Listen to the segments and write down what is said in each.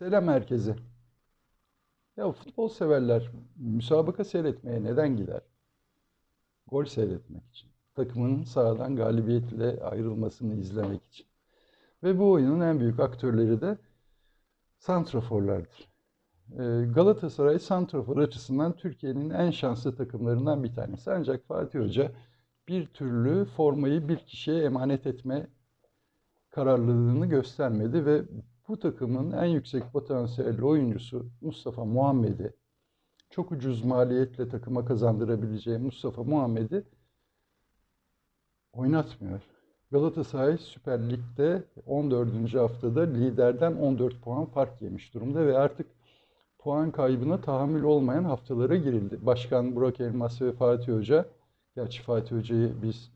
Selam herkese. Ya futbol severler müsabaka seyretmeye neden gider? Gol seyretmek için. Takımının sahadan galibiyetle ayrılmasını izlemek için. Ve bu oyunun en büyük aktörleri de santraforlardır. Ee, Galatasaray santrafor açısından Türkiye'nin en şanslı takımlarından bir tanesi. Ancak Fatih Hoca bir türlü formayı bir kişiye emanet etme kararlılığını göstermedi ve bu takımın en yüksek potansiyelli oyuncusu Mustafa Muhammed'i çok ucuz maliyetle takıma kazandırabileceği Mustafa Muhammed'i oynatmıyor. Galatasaray Süper Lig'de 14. haftada liderden 14 puan fark yemiş durumda ve artık puan kaybına tahammül olmayan haftalara girildi. Başkan Burak Elmas ve Fatih Hoca, gerçi Fatih Hoca'yı biz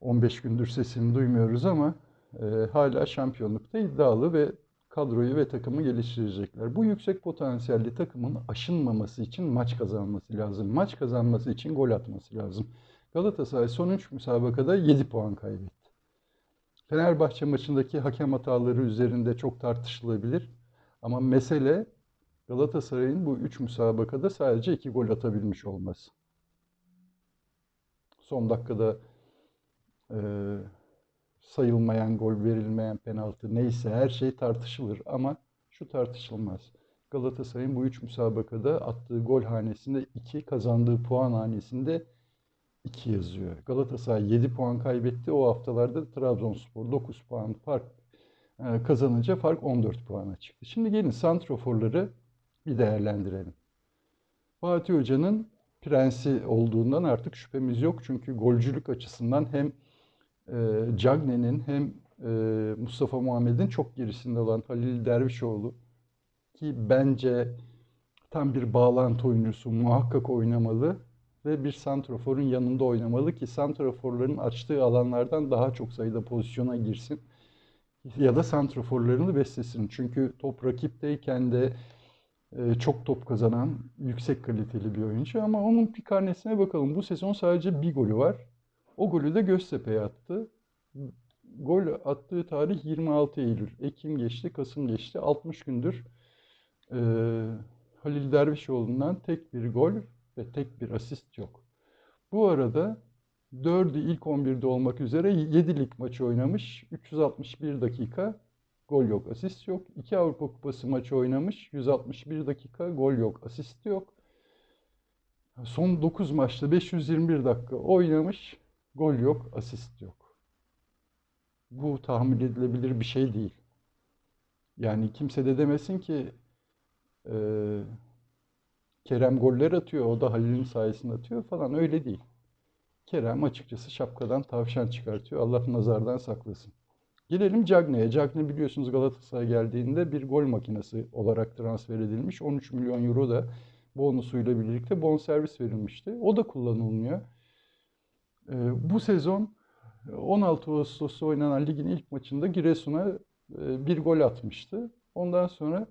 15 gündür sesini duymuyoruz ama e, hala şampiyonlukta iddialı ve kadroyu ve takımı geliştirecekler. Bu yüksek potansiyelli takımın aşınmaması için maç kazanması lazım. Maç kazanması için gol atması lazım. Galatasaray son 3 müsabakada 7 puan kaybetti. Fenerbahçe maçındaki hakem hataları üzerinde çok tartışılabilir. Ama mesele Galatasaray'ın bu 3 müsabakada sadece 2 gol atabilmiş olması. Son dakikada e, sayılmayan gol, verilmeyen penaltı neyse her şey tartışılır ama şu tartışılmaz. Galatasaray'ın bu üç müsabakada attığı gol hanesinde 2, kazandığı puan hanesinde 2 yazıyor. Galatasaray 7 puan kaybetti. O haftalarda Trabzonspor 9 puan fark e, kazanınca fark 14 puana çıktı. Şimdi gelin santroforları bir değerlendirelim. Fatih Hoca'nın prensi olduğundan artık şüphemiz yok. Çünkü golcülük açısından hem e, Cagne'nin hem e, Mustafa Muhammed'in çok gerisinde olan Halil Dervişoğlu ki bence tam bir bağlantı oyuncusu muhakkak oynamalı ve bir santroforun yanında oynamalı ki santroforların açtığı alanlardan daha çok sayıda pozisyona girsin ya da santroforlarını beslesin. Çünkü top rakipteyken de e, çok top kazanan yüksek kaliteli bir oyuncu ama onun bir karnesine bakalım. Bu sezon sadece bir golü var. O golü de Göztepe'ye attı. Gol attığı tarih 26 Eylül. Ekim geçti, Kasım geçti. 60 gündür e, Halil Dervişoğlu'ndan tek bir gol ve tek bir asist yok. Bu arada 4'ü ilk 11'de olmak üzere 7 lig maçı oynamış. 361 dakika gol yok, asist yok. 2 Avrupa Kupası maçı oynamış. 161 dakika gol yok, asist yok. Son 9 maçta 521 dakika oynamış. Gol yok, asist yok. Bu tahmin edilebilir bir şey değil. Yani kimse de demesin ki e, Kerem goller atıyor, o da Halil'in sayesinde atıyor falan. Öyle değil. Kerem açıkçası şapkadan tavşan çıkartıyor. Allah nazardan saklasın. Gelelim Cagne'ye. Cagne biliyorsunuz Galatasaray geldiğinde bir gol makinesi olarak transfer edilmiş. 13 milyon euro da bonusuyla birlikte bonservis verilmişti. O da kullanılmıyor. Ee, bu sezon 16 Ağustos'ta oynanan ligin ilk maçında Giresun'a e, bir gol atmıştı. Ondan sonra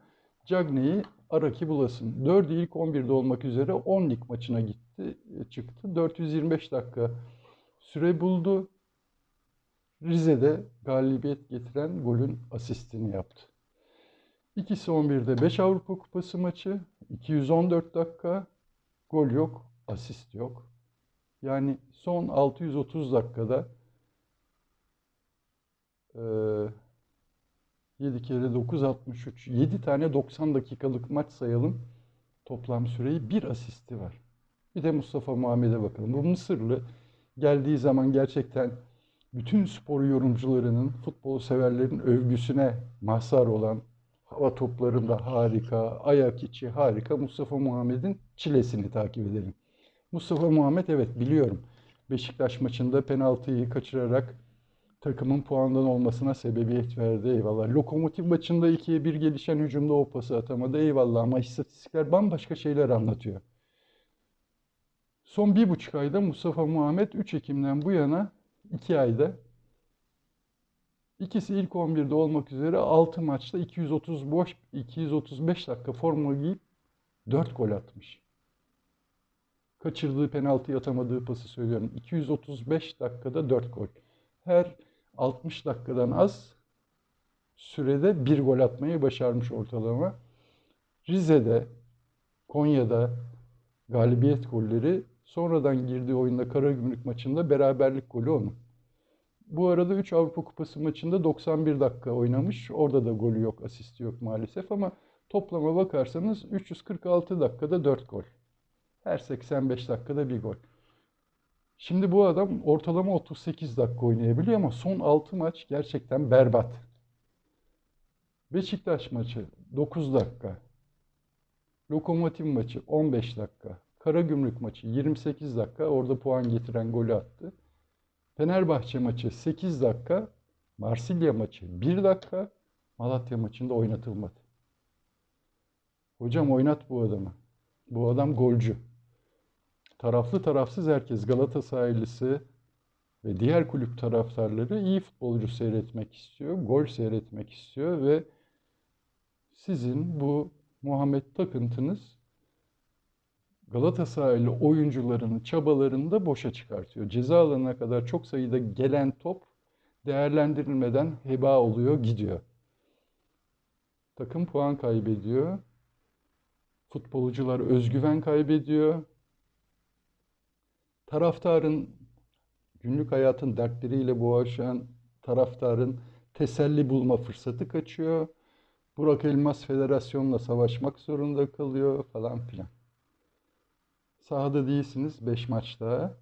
Cagne'yi Araki bulasın. 4'ü ilk 11'de olmak üzere 10 lig maçına gitti, e, çıktı. 425 dakika süre buldu. Rize'de galibiyet getiren golün asistini yaptı. İkisi 11'de 5 Avrupa Kupası maçı, 214 dakika, gol yok, asist yok. Yani son 630 dakikada e, 7 kere 9 63. 7 tane 90 dakikalık maç sayalım. Toplam süreyi bir asisti var. Bir de Mustafa Muhammed'e bakalım. Bu Mısırlı geldiği zaman gerçekten bütün spor yorumcularının, futbol severlerin övgüsüne mazhar olan hava toplarında harika, ayak içi harika Mustafa Muhammed'in çilesini takip edelim. Mustafa Muhammed evet biliyorum. Beşiktaş maçında penaltıyı kaçırarak takımın puandan olmasına sebebiyet verdi eyvallah. Lokomotiv maçında ikiye bir gelişen hücumda o pası atamadı eyvallah ama istatistikler bambaşka şeyler anlatıyor. Son bir buçuk ayda Mustafa Muhammed 3 Ekim'den bu yana 2 ayda ikisi ilk 11'de olmak üzere 6 maçta 230 boş 235 dakika forma giyip 4 gol atmış. Kaçırdığı penaltı atamadığı pası söylüyorum. 235 dakikada 4 gol. Her 60 dakikadan az sürede bir gol atmayı başarmış ortalama. Rize'de, Konya'da galibiyet golleri sonradan girdiği oyunda Karagümrük maçında beraberlik golü onun. Bu arada 3 Avrupa Kupası maçında 91 dakika oynamış. Orada da golü yok, asisti yok maalesef ama toplama bakarsanız 346 dakikada 4 gol. Her 85 dakikada bir gol. Şimdi bu adam ortalama 38 dakika oynayabiliyor ama son 6 maç gerçekten berbat. Beşiktaş maçı 9 dakika. Lokomotiv maçı 15 dakika. Karagümrük maçı 28 dakika. Orada puan getiren golü attı. Fenerbahçe maçı 8 dakika. Marsilya maçı 1 dakika. Malatya maçında oynatılmadı. Hocam oynat bu adamı. Bu adam golcü. Taraflı tarafsız herkes Galatasaraylısı ve diğer kulüp taraftarları iyi futbolcu seyretmek istiyor, gol seyretmek istiyor ve sizin bu Muhammed takıntınız Galatasaraylı oyuncuların çabalarını da boşa çıkartıyor. Ceza alanına kadar çok sayıda gelen top değerlendirilmeden heba oluyor, gidiyor. Takım puan kaybediyor. Futbolcular özgüven kaybediyor. Taraftarın günlük hayatın dertleriyle boğuşan taraftarın teselli bulma fırsatı kaçıyor. Burak Elmas Federasyon'la savaşmak zorunda kalıyor falan filan. Sahada değilsiniz 5 maç daha.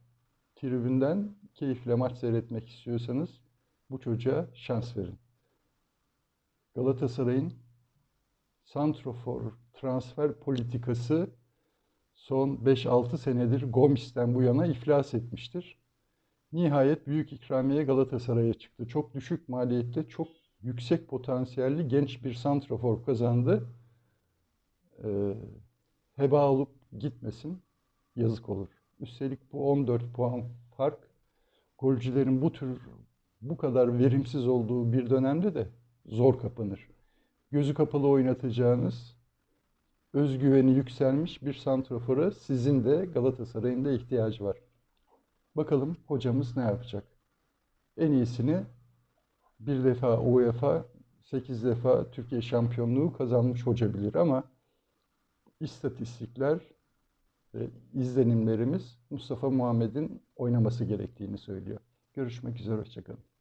Tribünden keyifle maç seyretmek istiyorsanız bu çocuğa şans verin. Galatasaray'ın santrofor transfer politikası son 5-6 senedir Gomis'ten bu yana iflas etmiştir. Nihayet büyük ikramiye Galatasaray'a çıktı. Çok düşük maliyette çok yüksek potansiyelli genç bir santrafor kazandı. Ee, heba olup gitmesin. Yazık olur. Üstelik bu 14 puan fark golcülerin bu tür bu kadar verimsiz olduğu bir dönemde de zor kapanır. Gözü kapalı oynatacağınız özgüveni yükselmiş bir santrafora sizin de Galatasaray'ın da ihtiyacı var. Bakalım hocamız ne yapacak? En iyisini bir defa UEFA, 8 defa Türkiye şampiyonluğu kazanmış hoca bilir ama istatistikler ve izlenimlerimiz Mustafa Muhammed'in oynaması gerektiğini söylüyor. Görüşmek üzere, hoşçakalın.